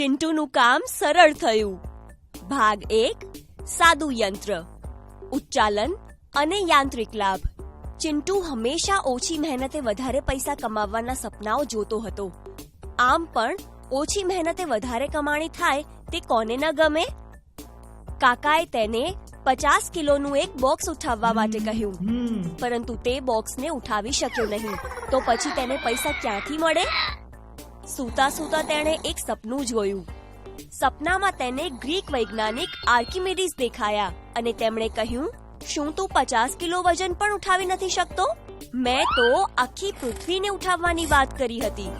ચિંટુનું કામ સરળ થયું. ભાગ એક સાદું યંત્ર. ઉચ્ચાલન અને યાંત્રિક લાભ. ચિંટુ હંમેશા ઓછી મહેનતે વધારે પૈસા કમાવવાના સપનાઓ જોતો હતો. આમ પણ ઓછી મહેનતે વધારે કમાણી થાય તે કોને ન ગમે? કાકાએ તેને પચાસ કિલોનું એક બોક્સ ઉઠાવવા માટે કહ્યું. પરંતુ તે બોક્સને ઉઠાવી શક્યો નહીં. તો પછી તેને પૈસા ક્યાંથી મળે? સૂતા સૂતા તેણે એક સપનું જોયું. સપનામાં તેને ગ્રીક વૈજ્ઞાનિક આર્કિમેડિસ દેખાયા અને તેમણે કહ્યું, શું તું પચાસ કિલો વજન પણ ઉઠાવી નથી શકતો? મેં તો આખી પૃથ્વીને ઉઠાવવાની વાત કરી હતી.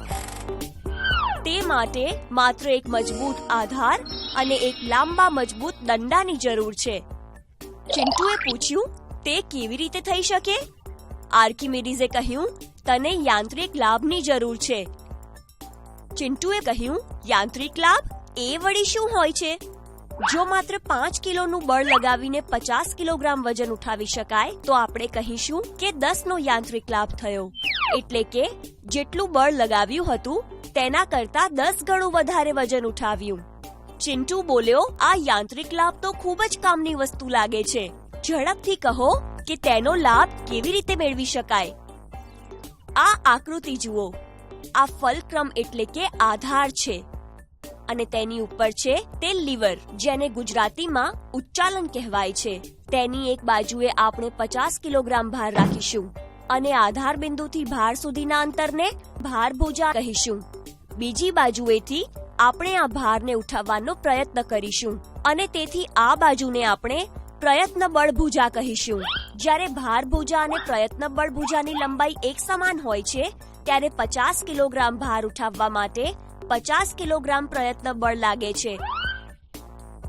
તે માટે માત્ર એક મજબૂત આધાર અને એક લાંબા મજબૂત દંડાની જરૂર છે. ચિંટુએ પૂછ્યું, તે કેવી રીતે થઈ શકે? આર્કિમેડિઝે કહ્યું, તને યાંત્રિક લાભની જરૂર છે. ચિંટુએ કહ્યું, યાંત્રિક લાભ એ વળી શું હોય છે? જો માત્ર પાંચ કિલોનું બળ લગાવીને પચાસ કિલોગ્રામ વજન ઉઠાવી શકાય, તો આપણે કહીશું કે દસ નો યાંત્રિક લાભ થયો. એટલે કે, જેટલું બળ લગાવ્યું હતું, તેના કરતા દસ ગણું વધારે વજન ઉઠાવ્યું. ચિંટુ બોલ્યો, આ યાંત્રિક લાભ તો ખૂબ જ કામની વસ્તુ લાગે છે. ઝડપથી કહો કે તેનો લાભ કેવી રીતે મેળવી શકાય. આ આકૃતિ જુઓ. આ ફલક્રમ એટલે કે આધાર છે. અને તેની ઉપર છે તે લીવર, જેને ગુજરાતીમાં ઉચ્ચાલન કહેવાય છે. તેની એક બાજુએ આપણે પચાસ કિલોગ્રામ ભાર રાખીશું અને આધાર બિંદુથી ભાર સુધીના અંતરને ભાર ભુજા કહીશું. બીજી બાજુએથી આપણે આ ભારને ઉઠાવવાનો પ્રયત્ન કરીશું અને તેથી આ બાજુને આપણે પ્રયત્ન બળ ભુજા કહીશું. જ્યારે ભાર ભુજા અને પ્રયત્ન બળ ભુજાની લંબાઈ એક સમાન હોય છે ત્યારે પચાસ કિલોગ્રામ ભાર ઉઠાવવા માટે પચાસ કિલોગ્રામ પ્રયત્ન બળ લાગે છે.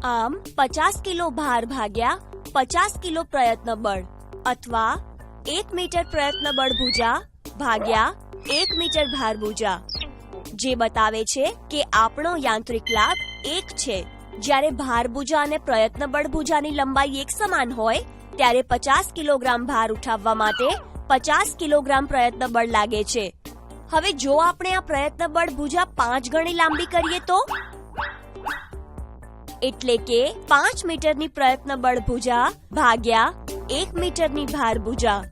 આમ, પચાસ કિલો ભાર ભાગ્યા પચાસ કિલો પ્રયત્ન બળ અથવા એક મીટર પ્રયત્ન બળ ભુજા ભાગ્યા એક મીટર ભાર ભુજા. જે બતાવે છે કે આપણો યાંત્રિક લાભ એક છે. જ્યારે ભાર ભુજા અને પ્રયત્ન બળ ભુજાની લંબાઈ એક સમાન હોય, ત્યારે પચાસ કિલોગ્રામ ભાર ઉઠાવવા માટે પચાસ કિલોગ્રામ પ્રયત્ન બળ લાગે છે. હવે જો આપણે આ પ્રયત્ન બળ ભુજા પાંચ ગણી લાંબી કરીએ તો? એટલે કે પાંચ મીટરની પ્રયત્ન બળ ભુજા ભાગ્યા એક મીટરની ભાર ભુજા.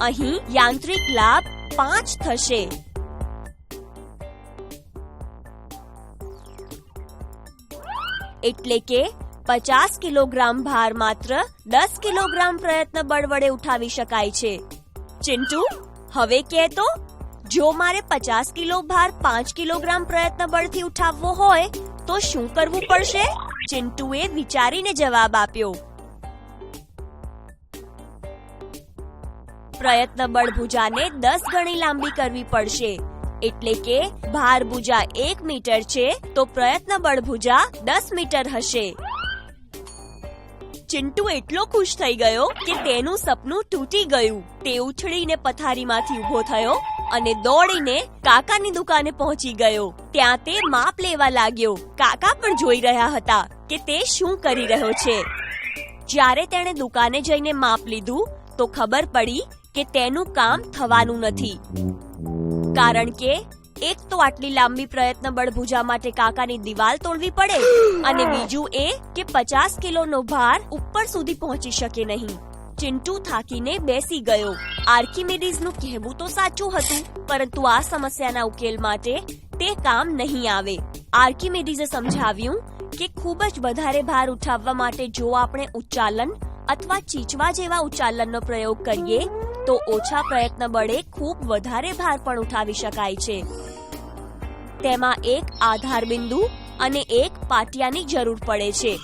અહીં યાંત્રિક લાભ પાંચ થશે. એટલે કે પચાસ કિલોગ્રામ ભાર માત્ર દસ કિલોગ્રામ પ્રયત્ન બળ વડે ઉઠાવી શકાય છે. ચિંટુ, હવે કે તો? જો મારે પચાસ કિલો ભાર પાંચ કિલોગ્રામ પ્રયત્ન બળથી ઉઠાવવો હોય, તો શું કરવું પડશે? ચિંટુએ વિચારીને જવાબ આપ્યો. પ્રયત્ન બળ ભુજાને દસ ગણી લાંબી કરવી પડશે. એટલે કે, ભાર ભુજા એક મીટર છે, તો પ્રયત્ન બળ ભુજા દસ મીટર હશે. ચિંટુ એટલો ખુશ થઈ ગયો કે તેનું સપનું તૂટી ગયું. તે ઉછળીને પથારીમાંથી ઊભો થયો અને દોડીને કાકાની દુકાને પહોંચી ગયો. ત્યાં તે માપ લેવા લાગ્યો. કાકા પણ જોઈ રહ્યા હતા કે તે શું કરી રહ્યો છે. જ્યારે તેણે દુકાને જઈને માપ લીધું, તો ખબર પડી કે તેનું કામ થવાનું નથી. કારણ કે એક તો આટલી લાંબી પ્રયત્ન બળભુજા માટે કાકાની દિવાલ તોડવી પડે અને બીજું એ કે પચાસ કિલોનો ભાર ઉપર સુધી પહોંચી શકે નહીં. ચિંટુ થાકીને બેસી ગયો. આર્કિમેડિઝનું કહેવું તો સાચું હતું, પરંતુ આ સમસ્યાના ઉકેલ માટે તે કામ નહીં આવે. આર્કિમેડિઝે સમજાવ્યું કે ખૂબ જ વધારે ભાર ઉઠાવવા માટે જો આપણે ઉચ્ચાલન અથવા ચીચવા જેવા ઉચ્ચાલનનો પ્રયોગ કરીએ, તો ઓછા પ્રયત્ન બળે ખૂબ વધારે ભાર પણ ઉઠાવી શકાય છે. તેમાં એક આધાર બિંદુ અને એક પાટિયાની જરૂર પડે છે.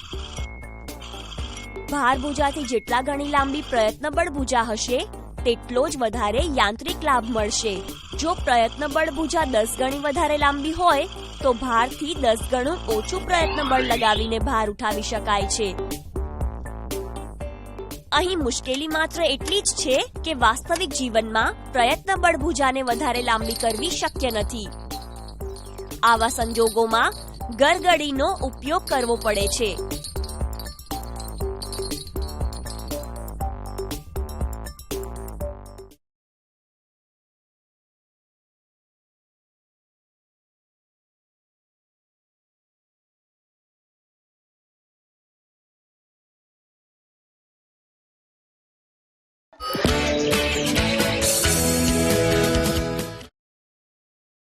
ભાર ભુજાથી જેટલા ગણી લાંબી પ્રયત્ન બળ ભુજા હશે તેટલો જ વધારે યાંત્રિક લાભ મળશે. જો પ્રયત્ન બળ ભુજા દસ ગણી વધારે લાંબી હોય, તો ભારથી દસ ગણું ઓછું પ્રયત્ન બળ લગાવીને ભાર ઉઠાવી શકાય છે. અહીં મુશ્કેલી માત્ર એટલી જ છે કે વાસ્તવિક જીવનમાં પ્રયત્ન બળ ભુજાને વધારે લાંબી કરવી શક્ય નથી. આવા સંજોગોમાં ગરગડીનો ઉપયોગ કરવો પડે છે.